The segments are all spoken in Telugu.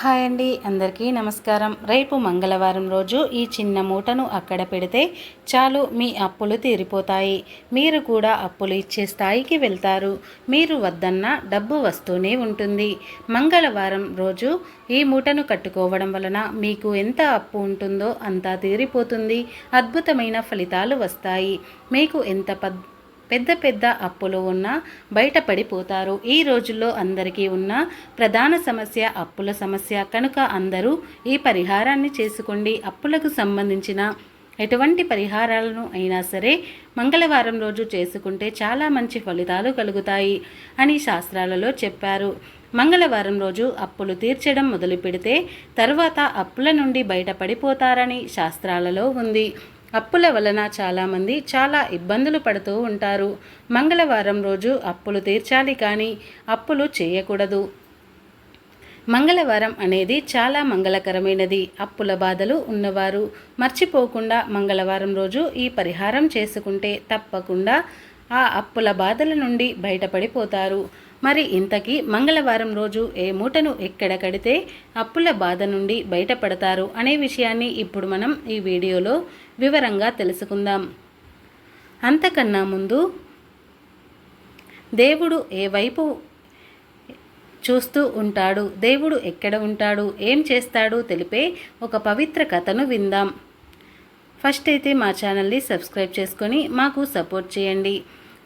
హాయ్ అండి అందరికీ నమస్కారం. రేపు మంగళవారం రోజు ఈ చిన్న మూటను అక్కడ పెడితే చాలు మీ అప్పులు తీరిపోతాయి. మీరు కూడా అప్పులు ఇచ్చే స్థాయికి వెళ్తారు. మీరు వద్దన్న డబ్బు వస్తూనే ఉంటుంది. మంగళవారం రోజు ఈ మూటను కట్టుకోవడం వలన మీకు ఎంత అప్పు ఉంటుందో అంతా తీరిపోతుంది. అద్భుతమైన ఫలితాలు వస్తాయి. మీకు ఎంత పద్ పెద్ద పెద్ద అప్పులు ఉన్నా బయటపడిపోతారు. ఈ రోజుల్లో అందరికీ ఉన్న ప్రధాన సమస్య అప్పుల సమస్య. కనుక అందరూ ఈ పరిహారాన్ని చేసుకోండి. అప్పులకు సంబంధించిన ఎటువంటి పరిహారాలను అయినా సరే మంగళవారం రోజు చేసుకుంటే చాలా మంచి ఫలితాలు కలుగుతాయి అని శాస్త్రాలలో చెప్పారు. మంగళవారం రోజు అప్పులు తీర్చడం మొదలు పెడితే తరువాత అప్పుల నుండి బయటపడిపోతారని శాస్త్రాలలో ఉంది. అప్పుల వలన చాలామంది చాలా ఇబ్బందులు పడుతూ ఉంటారు. మంగళవారం రోజు అప్పులు తీర్చాలి కానీ అప్పులు చేయకూడదు. మంగళవారం అనేది చాలా మంగళకరమైనది. అప్పుల బాధలు ఉన్నవారు మర్చిపోకుండా మంగళవారం రోజు ఈ పరిహారం చేసుకుంటే తప్పకుండా ఆ అప్పుల బాధల నుండి బయటపడిపోతారు. మరి ఇంతకీ మంగళవారం రోజు ఏ మూటను ఎక్కడ కడితే అప్పుల బాధ నుండి బయటపడతారు అనే విషయాన్ని ఇప్పుడు మనం ఈ వీడియోలో వివరంగా తెలుసుకుందాం. అంతకన్నా ముందు దేవుడు ఏ వైపు చూస్తూ ఉంటాడు? దేవుడు ఎక్కడ ఉంటాడు? ఏం చేస్తాడు? తెలిపే ఒక పవిత్ర కథను విందాం. ఫస్ట్ అయితే మా ఛానల్ని సబ్స్క్రైబ్ చేసుకొని మాకు సపోర్ట్ చేయండి.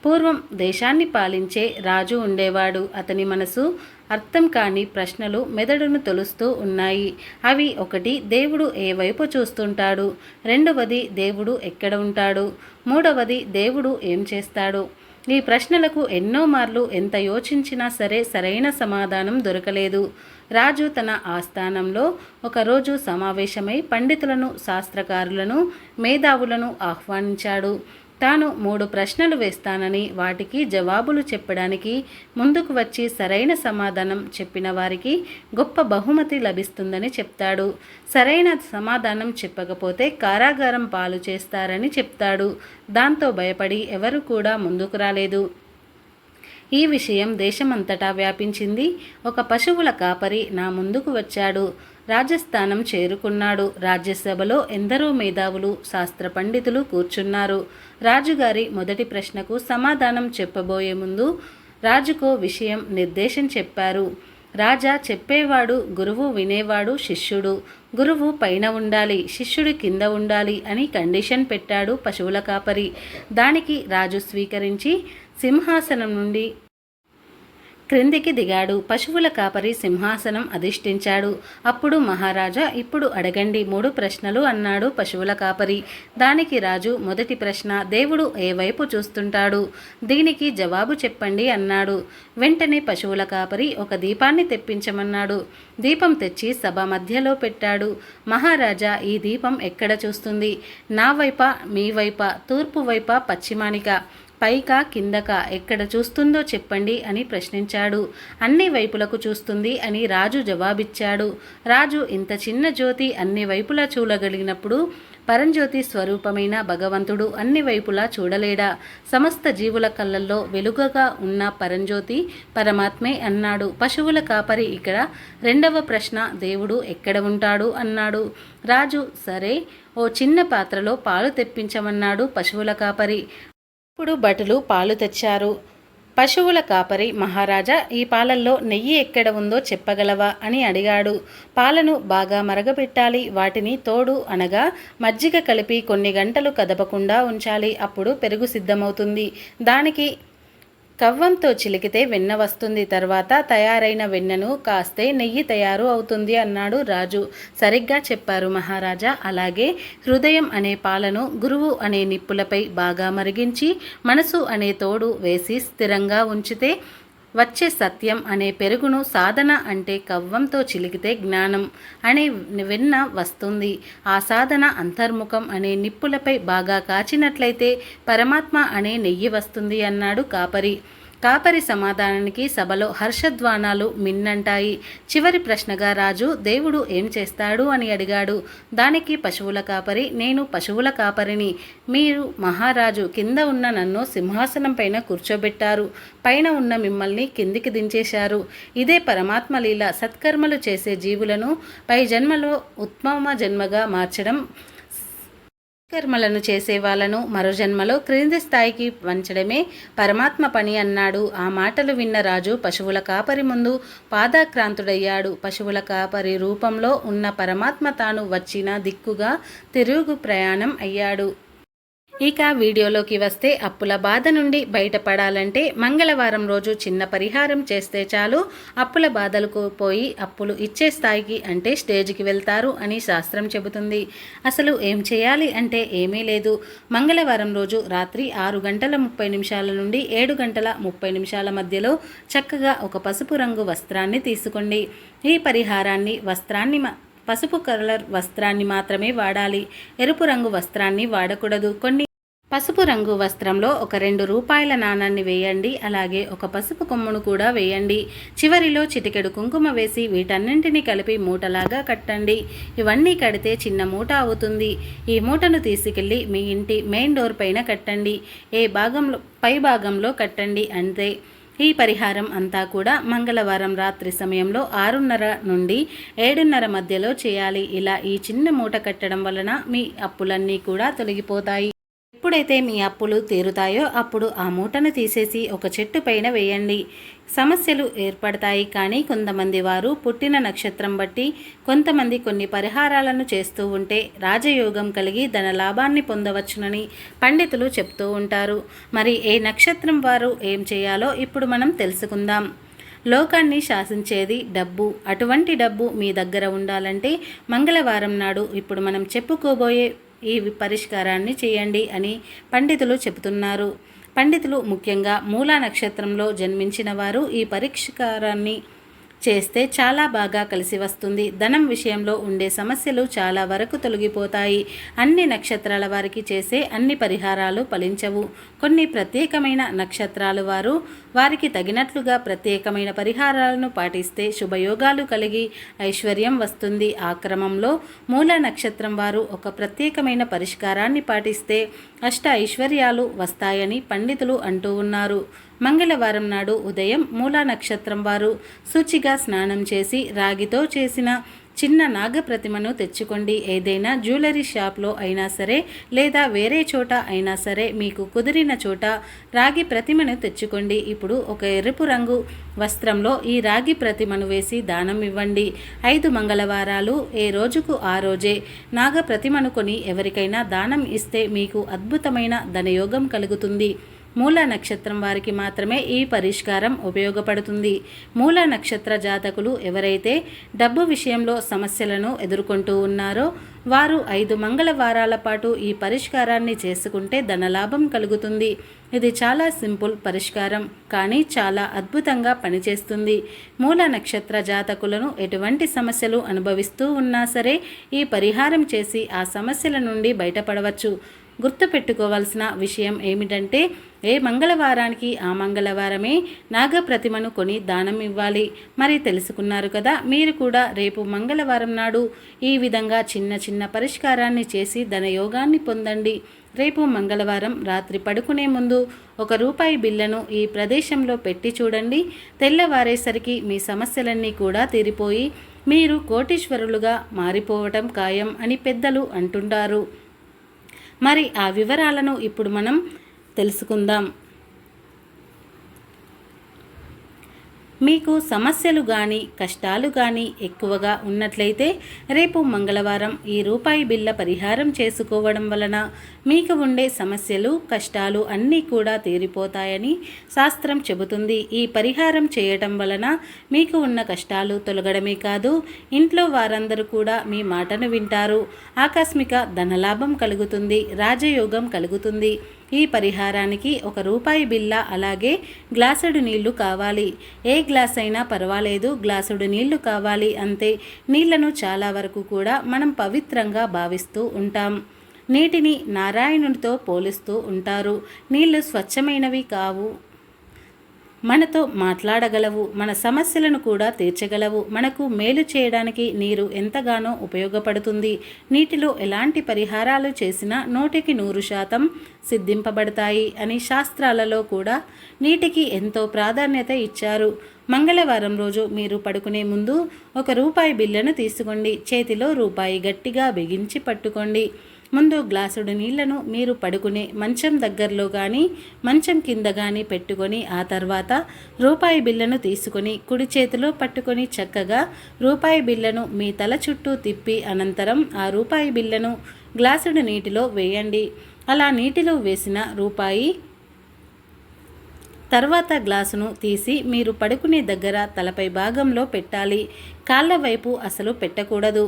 పూర్వం దేశాన్ని పాలించే రాజు ఉండేవాడు. అతని మనసు అర్థం కాని ప్రశ్నలు మెదడును తొలుస్తూ ఉన్నాయి. అవి ఒకటి దేవుడు ఏ వైపు చూస్తుంటాడు? రెండవది దేవుడు ఎక్కడ ఉంటాడు? మూడవది దేవుడు ఏం చేస్తాడు? ఈ ప్రశ్నలకు ఎన్నో మార్లు ఎంత యోచించినా సరే సరైన సమాధానం దొరకలేదు. రాజు తన ఆస్థానంలో ఒకరోజు సమావేశమై పండితులను శాస్త్రకారులను మేధావులను ఆహ్వానించాడు. తాను మూడు ప్రశ్నలు వేస్తానని వాటికి జవాబులు చెప్పడానికి ముందుకు వచ్చి సరైన సమాధానం చెప్పిన వారికి గొప్ప బహుమతి లభిస్తుందని చెప్తాడు. సరైన సమాధానం చెప్పకపోతే కారాగారం పాలు చేస్తారని చెప్తాడు. దాంతో భయపడి ఎవరు కూడా ముందుకు రాలేదు. ఈ విషయం దేశమంతటా వ్యాపించింది. ఒక పశువుల కాపరి నా ముందుకు వచ్చాడు. రాజస్థానం చేరుకున్నాడు. రాజ్యసభలో ఎందరో మేధావులు శాస్త్ర పండితులు కూర్చున్నారు. రాజుగారి మొదటి ప్రశ్నకు సమాధానం చెప్పబోయే ముందు రాజుకో విషయం నిర్దేశం చెప్పారు. రాజా చెప్పేవాడు గురువు వినేవాడు శిష్యుడు. గురువు పైన ఉండాలి శిష్యుడు కింద ఉండాలి అని కండిషన్ పెట్టాడు పశువుల కాపరి. దానికి రాజు స్వీకరించి సింహాసనం నుండి క్రిందికి దిగాడు. పశువుల కాపరి సింహాసనం అధిష్ఠించాడు. అప్పుడు మహారాజా ఇప్పుడు అడగండి మూడు ప్రశ్నలు అన్నాడు పశువుల కాపరి. దానికి రాజు మొదటి ప్రశ్న దేవుడు ఏ వైపు చూస్తుంటాడు? దీనికి జవాబు చెప్పండి అన్నాడు. వెంటనే పశువుల కాపరి ఒక దీపాన్ని తెప్పించమన్నాడు. దీపం తెచ్చి సభ మధ్యలో పెట్టాడు. మహారాజా ఈ దీపం ఎక్కడ చూస్తుంది? నా వైపా మీ వైపా తూర్పు వైపా పశ్చిమానిక? పైకా కిందక ఎక్కడ చూస్తుందో చెప్పండి అని ప్రశ్నించాడు. అన్ని వైపులకు చూస్తుంది అని రాజు జవాబిచ్చాడు. రాజు ఇంత చిన్న జ్యోతి అన్ని వైపులా చూడగలిగినప్పుడు పరంజ్యోతి స్వరూపమైన భగవంతుడు అన్ని వైపులా చూడలేడా? సమస్త జీవుల కళ్ళల్లో వెలుగగా ఉన్న పరంజ్యోతి పరమాత్మే అన్నాడు. పశువుల కాపరి ఇక్కడ రెండవ ప్రశ్న దేవుడు ఎక్కడ ఉంటాడు? అన్నాడు. రాజు సరే ఓ చిన్న పాత్రలో పాలు తెప్పించమన్నాడు పశువుల కాపరి. ఇప్పుడు భటులు పాలు తెచ్చారు? పశువుల కాపరి మహారాజా ఈ పాలల్లో నెయ్యి ఎక్కడ ఉందో చెప్పగలవా? అని అడిగాడు. పాలను బాగా మరగబెట్టాలి వాటిని తోడు అనగా మజ్జిగ కలిపి కొన్ని గంటలు కదపకుండా ఉంచాలి అప్పుడు పెరుగు సిద్ధమవుతుంది. దానికి కవ్వంతో చిలికితే వెన్న వస్తుంది తర్వాత తయారైన వెన్నను కాస్తే నెయ్యి తయారు అవుతుంది అన్నాడు రాజు. సరిగ్గా చెప్పారు మహారాజా. అలాగే హృదయం అనే పాలను గురువు అనే నిప్పులపై బాగా మరిగించి మనసు అనే తోడు వేసి స్థిరంగా ఉంచితే వచ్చే సత్యం అనే పెరుగును సాధన అంటే కవ్వంతో చిలికితే జ్ఞానం అనే వెన్న వస్తుంది. ఆ సాధన అంతర్ముఖం అనే నిప్పులపై బాగా కాచినట్లయితే పరమాత్మ అనే నెయ్యి వస్తుంది అన్నాడు కాపరి. కాపరి సమాధానానికి సభలో హర్షధ్వానాలు మిన్నంటాయి. చివరి ప్రశ్నగా రాజు దేవుడు ఏం చేస్తాడు? అని అడిగాడు. దానికి పశువుల కాపరి నేను పశువుల కాపరిని. మీరు మహారాజు కింద ఉన్న నన్ను సింహాసనం పైన కూర్చోబెట్టారు. పైన ఉన్న మిమ్మల్ని కిందికి దించేశారు. ఇదే పరమాత్మ లీల సత్కర్మలు చేసే జీవులను పై జన్మలో ఉత్తమ జన్మగా మార్చడం కర్మలను చేసే వాళ్ళను మరో జన్మలో క్రింది స్థాయికి వంచడమే పరమాత్మ పని అన్నాడు. ఆ మాటలు విన్న రాజు పశువుల కాపరి ముందు పాదాక్రాంతుడయ్యాడు. పశువుల కాపరి రూపంలో ఉన్న పరమాత్మ తాను వచ్చిన దిక్కుగా తిరుగు ప్రయాణం అయ్యాడు. ఇక వీడియోలోకి వస్తే అప్పుల బాధ నుండి బయటపడాలంటే మంగళవారం రోజు చిన్న పరిహారం చేస్తే చాలు. అప్పుల బాధలకు పోయి అప్పులు ఇచ్చే స్థాయికి అంటే స్టేజ్కి వెళ్తారు అని శాస్త్రం చెబుతుంది. అసలు ఏం చేయాలి అంటే ఏమీ లేదు. మంగళవారం రోజు రాత్రి ఆరు గంటల ముప్పై నిమిషాల నుండి ఏడు గంటల ముప్పై నిమిషాల మధ్యలో చక్కగా ఒక పసుపు రంగు వస్త్రాన్ని తీసుకోండి. ఈ పరిహారాన్ని వస్త్రాన్ని పసుపు కలర్ వస్త్రాన్ని మాత్రమే వాడాలి. ఎరుపు రంగు వస్త్రాన్ని వాడకూడదు. కొన్ని పసుపు రంగు వస్త్రంలో ఒక రెండు రూపాయల నాణాన్ని వేయండి. అలాగే ఒక పసుపు కొమ్మును కూడా వేయండి. చివరిలో చిటికెడు కుంకుమ వేసి వీటన్నింటినీ కలిపి మూటలాగా కట్టండి. ఇవన్నీ కడితే చిన్న మూట అవుతుంది. ఈ మూటను తీసుకెళ్ళి మీ ఇంటి మెయిన్ డోర్ పైన కట్టండి. ఏ భాగంలో పై భాగంలో కట్టండి అంతే. ఈ పరిహారం అంతా కూడా మంగళవారం రాత్రి సమయంలో ఆరున్నర నుండి ఏడున్నర మధ్యలో చేయాలి. ఇలా ఈ చిన్న మూట కట్టడం వలన మీ అప్పులన్నీ కూడా తొలగిపోతాయి. ఎప్పుడైతే మీ అప్పులు తీరుతాయో అప్పుడు ఆ మూటను తీసేసి ఒక చెట్టు పైన వేయండి. సమస్యలు ఏర్పడతాయి కానీ కొంతమంది వారు పుట్టిన నక్షత్రం బట్టి కొంతమంది కొన్ని పరిహారాలను చేస్తూ ఉంటే రాజయోగం కలిగి ధన లాభాన్ని పొందవచ్చునని పండితులు చెప్తూ ఉంటారు. మరి ఏ నక్షత్రం వారు ఏం చేయాలో ఇప్పుడు మనం తెలుసుకుందాం. లోకాన్ని శాసించేది డబ్బు. అటువంటి డబ్బు మీ దగ్గర ఉండాలంటే మంగళవారం నాడు ఇప్పుడు మనం చెప్పుకోబోయే ఈ పరిష్కారాన్ని చేయండి అని పండితులు చెబుతున్నారు. పండితులు ముఖ్యంగా మూలా నక్షత్రంలో జన్మించిన వారు ఈ పరిష్కారాన్ని చేస్తే చాలా బాగా కలిసి వస్తుంది. ధనం విషయంలో ఉండే సమస్యలు చాలా వరకు తొలగిపోతాయి. అన్ని నక్షత్రాల వారికి చేసే అన్ని పరిహారాలు ఫలించవు. కొన్ని ప్రత్యేకమైన నక్షత్రాలు వారు వారికి తగినట్లుగా ప్రత్యేకమైన పరిహారాలను పాటిస్తే శుభయోగాలు కలిగి ఐశ్వర్యం వస్తుంది. ఆ క్రమంలో మూల నక్షత్రం వారు ఒక ప్రత్యేకమైన పరిష్కారాన్ని పాటిస్తే అష్ట ఐశ్వర్యాలు వస్తాయని పండితులు అంటూ ఉన్నారు. మంగళవారం నాడు ఉదయం మూలా నక్షత్రం వారు శుచిగా స్నానం చేసి రాగితో చేసిన చిన్న నాగప్రతిమను తెచ్చుకోండి. ఏదైనా జ్యువెలరీ షాప్లో అయినా సరే లేదా వేరే చోట అయినా సరే మీకు కుదిరిన చోట రాగి ప్రతిమను తెచ్చుకోండి. ఇప్పుడు ఒక ఎరుపు రంగు వస్త్రంలో ఈ రాగి ప్రతిమను వేసి దానం ఇవ్వండి. ఐదు మంగళవారాలు ఏ రోజుకు ఆ రోజే నాగ ప్రతిమను కొని ఎవరికైనా దానం ఇస్తే మీకు అద్భుతమైన ధనయోగం కలుగుతుంది. మూల నక్షత్రం వారికి మాత్రమే ఈ పరిష్కారం ఉపయోగపడుతుంది. మూల నక్షత్ర జాతకులు ఎవరైతే డబ్బు విషయంలో సమస్యలను ఎదుర్కొంటూ ఉన్నారో వారు ఐదు మంగళవారాల పాటు ఈ పరిష్కారాన్ని చేసుకుంటే ధనలాభం కలుగుతుంది. ఇది చాలా సింపుల్ పరిష్కారం కానీ చాలా అద్భుతంగా పనిచేస్తుంది. మూల నక్షత్ర జాతకులను ఎటువంటి సమస్యలు అనుభవిస్తూ ఉన్నా సరే ఈ పరిహారం చేసి ఆ సమస్యల నుండి బయటపడవచ్చు. గుర్తుపెట్టుకోవాల్సిన విషయం ఏమిటంటే ఏ మంగళవారానికి ఆ మంగళవారమే నాగప్రతిమను కొని దానం ఇవ్వాలి. మరి తెలుసుకున్నారు కదా మీరు కూడా రేపు మంగళవారం నాడు ఈ విధంగా చిన్న చిన్న పరిష్కారాన్ని చేసి ధనయోగాన్ని పొందండి. రేపు మంగళవారం రాత్రి పడుకునే ముందు ఒక రూపాయి బిల్లను ఈ ప్రదేశంలో పెట్టి చూడండి. తెల్లవారేసరికి మీ సమస్యలన్నీ కూడా తీరిపోయి మీరు కోటీశ్వరులుగా మారిపోవటం ఖాయం అని పెద్దలు అంటుంటారు. మరి ఆ వివరాలను ఇప్పుడు మనం తెలుసుకుందాం. మీకు సమస్యలు కానీ కష్టాలు కానీ ఎక్కువగా ఉన్నట్లయితే రేపు మంగళవారం ఈ రూపాయి బిల్ల పరిహారం చేసుకోవడం వలన మీకు ఉండే సమస్యలు కష్టాలు అన్నీ కూడా తీరిపోతాయని శాస్త్రం చెబుతుంది. ఈ పరిహారం చేయటం వలన మీకు ఉన్న కష్టాలు తొలగడమే కాదు ఇంట్లో వారందరూ కూడా మీ మాటను వింటారు. ఆకస్మిక ధనలాభం కలుగుతుంది రాజయోగం కలుగుతుంది. ఈ పరిహారానికి ఒక రూపాయి బిల్ల అలాగే గ్లాసుడు నీళ్ళు కావాలి. ఏ గ్లాస్ అయినా పర్వాలేదు గ్లాసుడు నీళ్ళు కావాలి అంతే నీళ్ళను చాలా వరకు కూడా మనం పవిత్రంగా భావిస్తూ ఉంటాం. నీటిని నారాయణునితో పోలుస్తూ ఉంటారు. నీళ్ళు స్వచ్ఛమైనవి కావు. మనతో మాట్లాడగలవు మన సమస్యలను కూడా తీర్చగలవు. మనకు మేలు చేయడానికి నీరు ఎంతగానో ఉపయోగపడుతుంది. నీటిలో ఎలాంటి పరిహారాలు చేసినా నూటికి నూరు శాతం సిద్ధింపబడతాయి అని శాస్త్రాలలో కూడా నీటికి ఎంతో ప్రాధాన్యత ఇచ్చారు. మంగళవారం రోజు మీరు పడుకునే ముందు ఒక రూపాయి బిల్లను తీసుకోండి. చేతిలో రూపాయి గట్టిగా బిగించి పట్టుకోండి. ముందు గ్లాసుడు నీళ్ళను మీరు పడుకునే మంచం దగ్గరలో కానీ మంచం కింద కానీ పెట్టుకొని ఆ తర్వాత రూపాయి బిళ్ళను తీసుకొని కుడి చేతిలో పట్టుకొని చక్కగా రూపాయి బిళ్ళను మీ తల చుట్టూ తిప్పి అనంతరం ఆ రూపాయి బిళ్ళను గ్లాసుడు నీటిలో వేయండి. అలా నీటిలో వేసిన రూపాయి తర్వాత గ్లాసును తీసి మీరు పడుకునే దగ్గర తలపై భాగంలో పెట్టాలి. కాళ్ళ వైపు అసలు పెట్టకూడదు.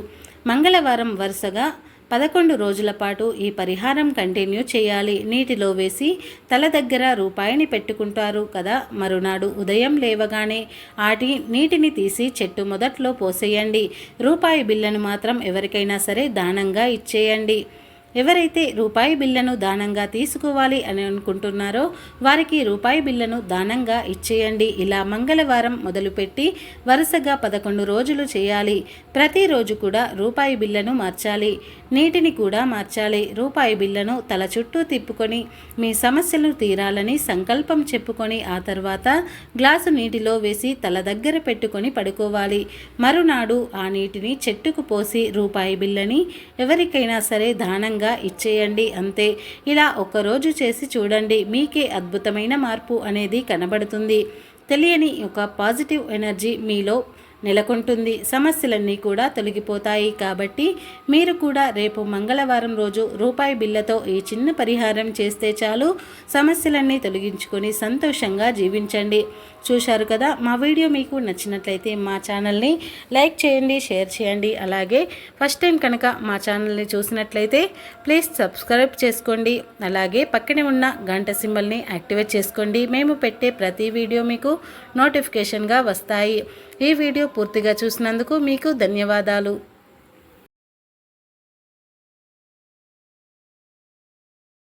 మంగళవారం వరుసగా పదకొండు రోజుల పాటు ఈ పరిహారం కంటిన్యూ చేయాలి. నీటిలో వేసి తల దగ్గర రూపాయిని పెట్టుకుంటారు కదా. మరునాడు ఉదయం లేవగానే ఆటి నీటిని తీసి చెట్టు మొదట్లో పోసేయండి. రూపాయి బిల్లను మాత్రం ఎవరికైనా సరే దానంగా ఇచ్చేయండి. ఎవరైతే రూపాయి బిల్లను దానంగా తీసుకోవాలి అని అనుకుంటున్నారో వారికి రూపాయి బిల్లను దానంగా ఇచ్చేయండి. ఇలా మంగళవారం మొదలుపెట్టి వరుసగా పదకొండు రోజులు చేయాలి. ప్రతిరోజు కూడా రూపాయి బిల్లను మార్చాలి. నీటిని కూడా మార్చాలి. రూపాయి బిల్లను తల చుట్టూ తిప్పుకొని మీ సమస్యలు తీరాలని సంకల్పం చెప్పుకొని ఆ తర్వాత గ్లాసు నీటిలో వేసి తల దగ్గర పెట్టుకొని పడుకోవాలి. మరునాడు ఆ నీటిని చెట్టుకు పోసి రూపాయి బిల్లని ఎవరికైనా సరే దానంగా ఉచితంగా ఇచ్చేయండి అంతే. ఇలా ఒకరోజు చేసి చూడండి మీకే అద్భుతమైన మార్పు అనేది కనబడుతుంది. తెలియని ఒక పాజిటివ్ ఎనర్జీ మీలో నెలకొంటుంది. సమస్యలన్నీ కూడా తొలగిపోతాయి. కాబట్టి మీరు కూడా రేపు మంగళవారం రోజు రూపాయి బిల్లతో ఈ చిన్న పరిహారం చేస్తే చాలు. సమస్యలన్నీ తొలగించుకొని సంతోషంగా జీవించండి. చూశారు కదా మా వీడియో మీకు నచ్చినట్లయితే మా ఛానల్ని లైక్ చేయండి షేర్ చేయండి. అలాగే ఫస్ట్ టైం కనుక మా ఛానల్ని చూసినట్లయితే ప్లీజ్ సబ్స్క్రైబ్ చేసుకోండి. అలాగే పక్కనే ఉన్న గంట సింబల్ని యాక్టివేట్ చేసుకోండి. మేము పెట్టే ప్రతి వీడియో మీకు నోటిఫికేషన్గా వస్తాయి. ఈ వీడియో పూర్తిగా చూసినందుకు మీకు ధన్యవాదాలు.